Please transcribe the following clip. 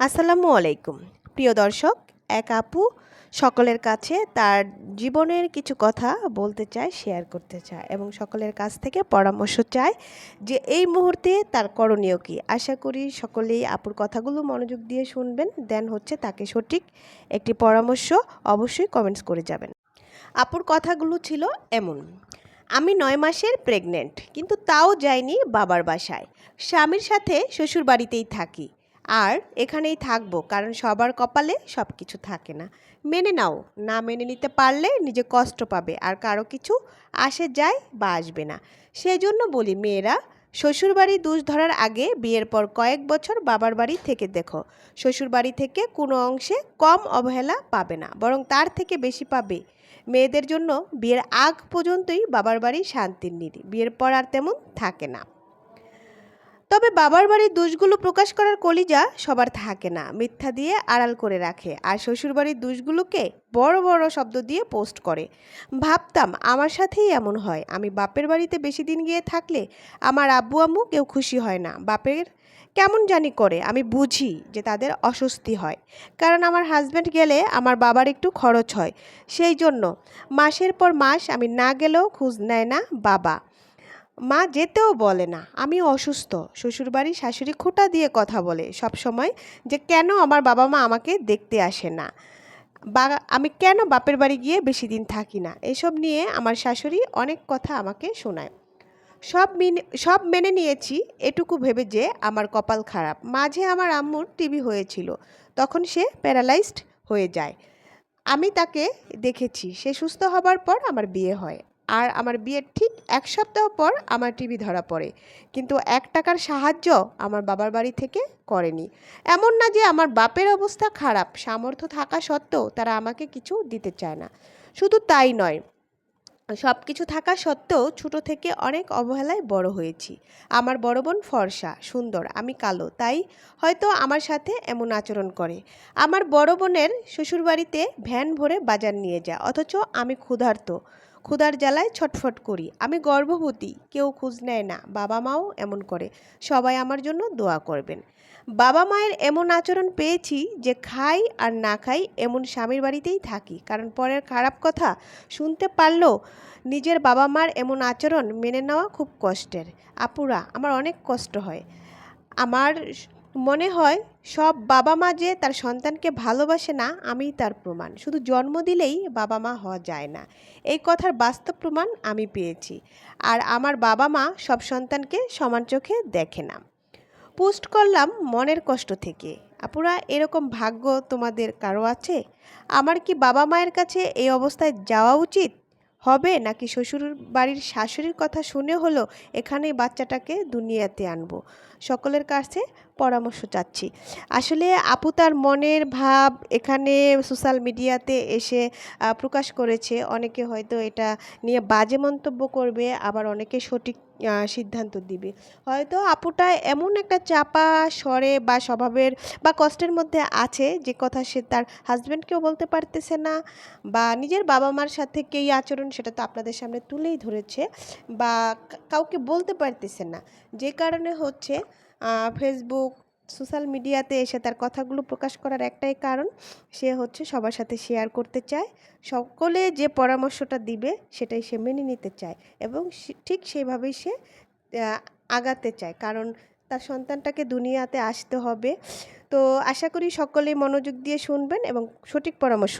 আসসালামু আলাইকুম। প্রিয় দর্শক, এক আপু সকলের কাছে তার জীবনের কিছু কথা বলতে চায় শেয়ার করতে চায় এবং সকলের কাছ থেকে পরামর্শ চায় যে এই মুহূর্তে তার করণীয় কী। আশা করি সকলেই আপুর কথাগুলো মনোযোগ দিয়ে শুনবেন দেন হচ্ছে তাকে সঠিক একটি পরামর্শ অবশ্যই কমেন্টস করে যাবেন। আপুর কথাগুলো ছিল এমন, আমি নয় মাসের প্রেগনেন্ট কিন্তু তাও যাইনি বাবার বাসায়। স্বামীর সাথে শ্বশুর বাড়িতেই থাকি। আর এখানেই থাকব, কারণ সবার কপালে সব কিছু থাকে না। মেনে নাও, না মেনে নিতে পারলে নিজে কষ্ট পাবে, আর কারও কিছু আসে যায় বা আসবে না। সেই জন্য বলি মেয়েরা, শ্বশুরবাড়ি দুষ ধরার আগে বিয়ের পর কয়েক বছর বাবার বাড়ি থেকে দেখো। শ্বশুরবাড়ি থেকে কোনো অংশে কম অবহেলা পাবে না, বরং তার থেকে বেশি পাবে। মেয়েদের জন্য বিয়ের আগ পর্যন্তই বাবার বাড়ি শান্তির নিধি বিয়ের পর আর তেমন থাকে না। তবে বাবার বাড়ির দোষগুলো প্রকাশ করার কলিজা সবার থাকে না। মিথ্যা দিয়ে আড়াল করে রাখে আর শ্বশুরবাড়ির দোষগুলোকে বড় বড় শব্দ দিয়ে পোস্ট করে। ভাবতাম আমার সাথেই এমন হয়। আমি বাপের বাড়িতে বেশি দিন গিয়ে থাকলে আমার আব্বু আম্মু কেউ খুশি হয় না। বাপের কেমন জানি করে, আমি বুঝি যে তাদের অস্বস্তি হয়। কারণ আমার হাজব্যান্ড গেলে আমার বাবার একটু খরচ হয়। সেই জন্য মাসের পর মাস আমি না গেলেও খোঁজ নেয় না বাবা। মা যেতেও বলে না। আমি অসুস্থ। শ্বশুরবাড়ি শাশুড়ি খোঁটা দিয়ে কথা বলে সব সময় যে কেন আমার বাবা মা আমাকে দেখতে আসে না। বা আমি কেন বাপের বাড়ি গিয়ে বেশি দিন থাকি না? এসব নিয়ে আমার শাশুড়ি অনেক কথা আমাকে শোনায়। সব মেনে সব মেনে নিয়েছি এটুকু ভেবে যে আমার কপাল খারাপ। মাঝে আমার আম্মুর টিভি হয়েছিল। তখন সে প্যারালাইজড হয়ে যায়। আমি তাকে দেখেছি। সে সুস্থ হবার পর আমার বিয়ে হয়। আর আমার বিয়ের ঠিক এক সপ্তাহ পর আমার টিভি ধরা পড়ে। কিন্তু এক টাকার সাহায্য আমার বাবার বাড়ি থেকে করেনি। এমন না যে আমার বাপের অবস্থা খারাপ, সামর্থ্য থাকা সত্ত্বেও তারা আমাকে কিছু দিতে চায় না। শুধু তাই নয় সব কিছু থাকা সত্ত্বেও ছোটো থেকে অনেক অবহেলায় বড় হয়েছি। আমার বড় বোন ফর্সা, সুন্দর, আমি কালো, তাই হয়তো আমার সাথে এমন আচরণ করে। আমার বড় বোনের শ্বশুরবাড়িতে ভ্যান ভরে বাজার নিয়ে যায়, অথচ আমি ক্ষুধার্ত। ক্ষুধার জ্বালায় ছটফট করি। আমি গর্ভবতী, কেউ খোঁজ নেয় না। বাবা মাও এমন করে। সবাই আমার জন্য দোয়া করবেন। বাবা মায়ের এমন আচরণ পেয়েছি যে খাই আর না খাই এমন স্বামীর বাড়িতেই থাকি। কারণ পরের খারাপ কথা শুনতে পারলেও নিজের বাবা মার এমন আচরণ মেনে নেওয়া খুব কষ্টের। আপুরা, আমার অনেক কষ্ট হয়। আমার মনে হয় সব বাবা মা যে তার সন্তানকে ভালোবাসে না, আমিই তার প্রমাণ। শুধু জন্ম দিলেই বাবা মা হওয়া যায় না। এই কথার বাস্তব প্রমাণ আমি পেয়েছি। আর আমার বাবা মা সব সন্তানকে সমান চোখে দেখে না। পোস্ট করলাম মনের কষ্ট থেকে। আপুরা, এরকম ভাগ্য তোমাদের কারও আছে? আমার কি বাবা মায়ের কাছে এই অবস্থায় যাওয়া উচিত? হবে নাকি শ্বশুর বাড়ির শাশুড়ির কথা শুনে হলো এখানেই বাচ্চাটাকে দুনিয়াতে আনব? সকলের কাছে পরামর্শ চাচ্ছি। আসলে আপু তার মনের ভাব এখানে সোশ্যাল মিডিয়াতে এসে প্রকাশ করেছে। অনেকে হয়তো এটা নিয়ে বাজে মন্তব্য করবে, আবার অনেকে সঠিক সিদ্ধান্ত দিবে। হয়তো আপুটা এমন একটা চাপা, স্বরে বা স্বভাবের বা কষ্টের মধ্যে আছে যে কথা সে তার হাজব্যান্ডকেও বলতে পারতেছে না বা নিজের বাবা মার সাথে কেই আচরণ সেটা তো আপনাদের সামনে তুলেই ধরেছে বা কাউকে বলতে পারতেছে না। যে কারণে হচ্ছে ফেসবুক সোশ্যাল মিডিয়াতে এসে তার কথাগুলো প্রকাশ করার একটাই কারণ, সে হচ্ছে সবার সাথে শেয়ার করতে চায়, সকলে যে পরামর্শটা দিবে সেটাই সে মেনে নিতে চায় এবং ঠিক সেভাবেই সে আগাতে চায় কারণ তার সন্তানটাকে দুনিয়াতে আসতে হবে। তো আশা করি সকলেই মনোযোগ দিয়ে শুনবেন এবং সঠিক পরামর্শ